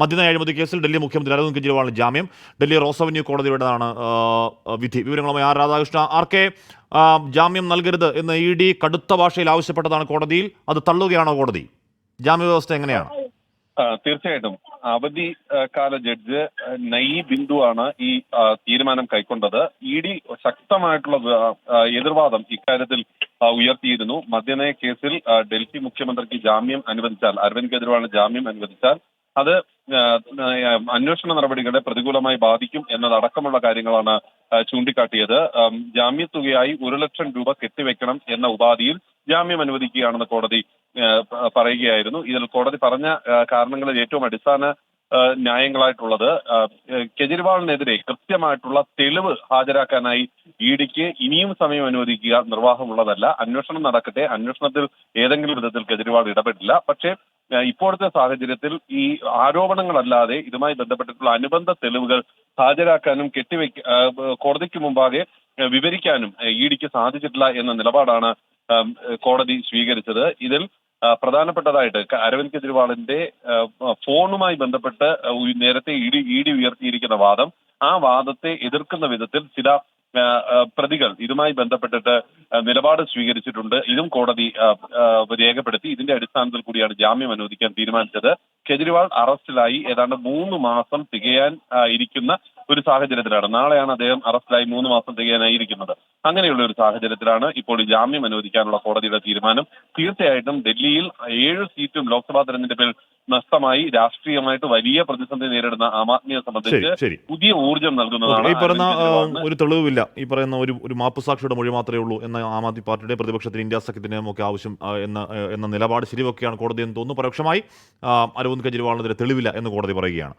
മദ്യനയ അഴിമതി കേസിൽ ഡൽഹി മുഖ്യമന്ത്രി അരവിന്ദ് കെജ്രിവാളിന് ജാമ്യം. ഡൽഹി റോസ് അവന്യൂ കോടതിയുടേതാണ് വിധി. വിവരങ്ങളുമായി ആർ രാധാകൃഷ്ണ. ആർ കെ ജാമ്യം നൽകരുത് എന്ന് ഇ ഡി കടുത്ത ഭാഷയിൽ ആവശ്യപ്പെട്ടതാണ് കോടതിയിൽ. അത് തള്ളുകയാണോ കോടതി? ജാമ്യ വ്യവസ്ഥ എങ്ങനെയാണ്? തീർച്ചയായിട്ടും. അവധി കാല ജഡ്ജ് നയി ബിന്ദു ആണ് ഈ തീരുമാനം കൈക്കൊണ്ടത്. ഇ ഡി ശക്തമായിട്ടുള്ള എതിർവാദം ഇക്കാര്യത്തിൽ ഉയർത്തിയിരുന്നു. മദ്യനയ കേസിൽ ഡൽഹി മുഖ്യമന്ത്രിക്ക് ജാമ്യം അനുവദിച്ചാൽ അരവിന്ദ് കെജ്രിവാളിന് ജാമ്യം അനുവദിച്ചാൽ അത് അന്വേഷണ നടപടികളെ പ്രതികൂലമായി ബാധിക്കും എന്നതടക്കമുള്ള കാര്യങ്ങളാണ് ചൂണ്ടിക്കാട്ടിയത്. ജാമ്യത്തുകയായി ഒരു ലക്ഷം രൂപ കെട്ടിവെക്കണം എന്ന ഉപാധിയിൽ ജാമ്യം അനുവദിക്കുകയാണെന്ന് കോടതി പറയുകയായിരുന്നു. ഇതിൽ കോടതി പറഞ്ഞ കാരണങ്ങളിൽ ഏറ്റവും അടിസ്ഥാന ന്യായങ്ങളായിട്ടുള്ളത് കെജ്രിവാളിനെതിരെ കൃത്യമായിട്ടുള്ള തെളിവ് ഹാജരാക്കാനായി ഇ ഡിക്ക് ഇനിയും സമയം അനുവദിക്കുക നിർവാഹമുള്ളതല്ല. അന്വേഷണം നടക്കട്ടെ. അന്വേഷണത്തിൽ ഏതെങ്കിലും വിധത്തിൽ കെജ്രിവാൾ ഇടപെട്ടില്ല പക്ഷേ ഇപ്പോഴത്തെ സാഹചര്യത്തിൽ ഈ ആരോപണങ്ങളല്ലാതെ ഇതുമായി ബന്ധപ്പെട്ടിട്ടുള്ള അനുബന്ധ തെളിവുകൾ ഹാജരാക്കാനും കെട്ടിവെക്ക കോടതിക്ക് മുമ്പാകെ വിവരിക്കാനും ഇ ഡിക്ക് സാധിച്ചിട്ടില്ല എന്ന നിലപാടാണ് കോടതി സ്വീകരിച്ചത്. ഇതിൽ പ്രധാനപ്പെട്ടതായിട്ട് അരവിന്ദ് കെജ്രിവാളിന്റെ ഫോണുമായി ബന്ധപ്പെട്ട് നേരത്തെ ഇ ഡി ഉയർത്തിയിരിക്കുന്ന വാദം ആ വാദത്തെ എതിർക്കുന്ന വിധത്തിൽ ചില പ്രതികൾ ഇതുമായി ബന്ധപ്പെട്ടിട്ട് നിലപാട് സ്വീകരിച്ചിട്ടുണ്ട്. ഇതും കോടതി രേഖപ്പെടുത്തി. ഇതിന്റെ അടിസ്ഥാനത്തിൽ കൂടിയാണ് ജാമ്യം അനുവദിക്കാൻ തീരുമാനിച്ചത്. കെജ്രിവാൾ അറസ്റ്റിലായി. ഏതാണ്ട് മൂന്ന് മാസം തികയാൻ ഇരിക്കുന്ന ഒരു സാഹചര്യത്തിലാണ്. നാളെയാണ് അദ്ദേഹം അറസ്റ്റിലായി മൂന്ന് മാസം തികയാനായിരിക്കുന്നത്. അങ്ങനെയുള്ള ഒരു സാഹചര്യത്തിലാണ് ഇപ്പോൾ ജാമ്യം അനുവദിക്കാനുള്ള കോടതിയുടെ തീരുമാനം. തീർച്ചയായിട്ടും ഡൽഹിയിൽ ഏഴ് സീറ്റും ലോക്സഭാ തെരഞ്ഞെടുപ്പിൽ നഷ്ടമായി രാഷ്ട്രീയമായിട്ട് വലിയ പ്രതിസന്ധി നേരിടുന്ന ആം ആദ്മിയെ സംബന്ധിച്ച് പുതിയ ഊർജം നൽകുന്നതാണ് ഈ പറയുന്ന ഒരു തെളിവില്ല ഈ പറയുന്ന ഒരു ഒരു മാപ്പ് സാക്ഷിയുടെ മൊഴി മാത്രമേ ഉള്ളൂ എന്ന ആം ആദ്മി പാർട്ടിയുടെ പ്രതിപക്ഷത്തിന് ഇന്ത്യ സഖ്യത്തിനും ഒക്കെ ആവശ്യം എന്ന എന്ന നിലപാട് ശരിവെക്കുകയാണ് കോടതി എന്ന് തോന്നുന്നു. പരോക്ഷമായി അരവിന്ദ് കെജ്രിവാളിനെതിരെ തെളിവില്ല എന്ന് കോടതി പറയുകയാണ്.